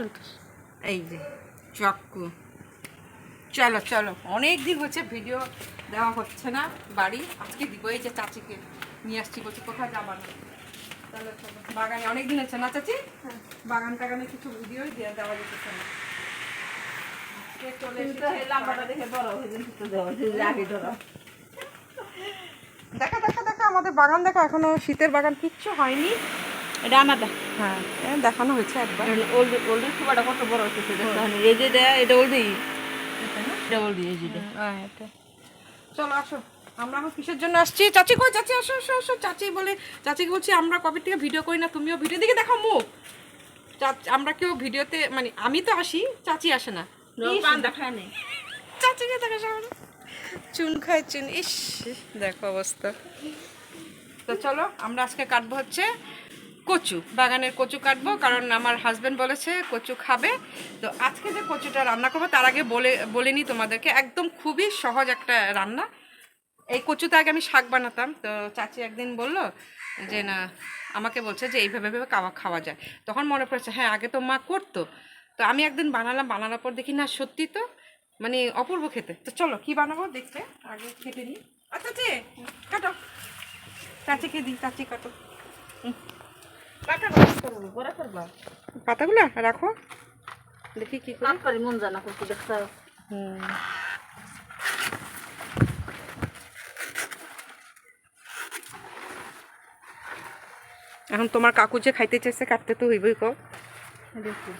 চলতেছে এই যে চাক্কু। চলো চলো। অনেক দিন হচ্ছে ভিডিও দেওয়া হচ্ছে না বাড়ি। আজকে দিব এই যে চাচিকে নিয়ে আসছি বলছি কোথায় যাবার চলো চলো। বাগানে অনেক দিন হচ্ছে না চাচি? বাগান টাগানে কিছু ভিডিওই দিয়ে দেওয়া যেতেছে না। দেখা দেখা দেখা আমাদের বাগান দেখা এখনও শীতের বাগান কিচ্ছু হয়নি। এটা আমারটা হ্যাঁ দেখানো হয়েছে একবার। ওল্ড ওল্ড ফুবাটা কত বড় হচ্ছে দেখতে এই যে এটা ওল্ডই এটা ওল্ডই এই যে। হ্যাঁ, এটা। চলো আসো। আমরা এখন কিসের জন্য আসছি? চাচি কই? চাচি আসো আসো আসো। চাচি বলে চাচিকে বলছি আমরা কবে থেকে ভিডিও করি না তুমিও ভিডিও দিকে দেখো মুখ। চাচ- আমরা কেউ ভিডিওতে মানে আমি তো আসি চাচি আসে না। চাচিকে দেখো সবাই চুন খায় চুন। ইস দেখো অবস্থা। তো চলো আমরা আজকে কাটবো হচ্ছে কচু, বাগানের কচু কাটবো, কারণ আমার হাজব্যান্ড বলেছে কচু খাবে। তো আজকে যে কচুটা রান্না করব, তার আগে বলে বলিনি তোমাদেরকে, একদম খুবই সহজ একটা রান্না। এই কচুতে আগে আমি শাক বানাতাম, তো চাচি একদিন বলল যে, না, আমাকে বলছে যে, এইভাবে ভাবে খাওয়া খাওয়া যায়। তখন মনে পড়েছে হ্যাঁ আগে তো মা করতো। তো আমি একদিন বানালাম, বানানোর পর দেখি, না, সত্যি তো মানে অপূর্ব খেতে। তো চলো, কি বানাবো দেখতে, আগে খেতে নিই। আচ্ছা চাচি, কাটো। চাচিকে দিই, চাচি কাটো। পাতাগুলো রাখো। দেখি কি করি। মন জানা করতে দেখতে হুম। এখন তোমার কাকু যে খাইতে চাইছে, কাটতে তো হইবই কো দেখি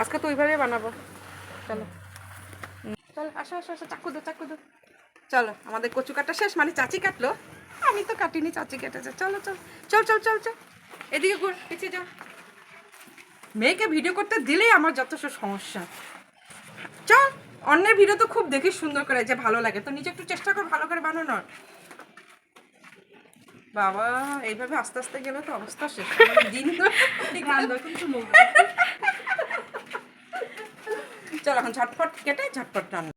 আজকে তো ওইভাবে বানাবো। চলো। চলো আসো আসো আসো চাকু দো চাকু দো। চলো আমাদের কচু কাটা শেষ মানে চাচি কাটলো। আমি তো কাটিনি চাচি কেটেছে। চলো চল চল চল চল চল। এদিকে ঘুর পিছিয়ে যাও মেয়েকে ভিডিও করতে দিলেই আমার যথেষ্ট সমস্যা। চল অন্যের ভিডিও তো খুব দেখি সুন্দর করে যে ভালো লাগে। তো নিজে একটু চেষ্টা কর ভালো করে বানানোর। বাবা এইভাবে আস্তে আস্তে গেলে তো অবস্থা শেষ। দিন তো কিন্তু চল এখন ঝটপট কেটে ঝটপট রান্না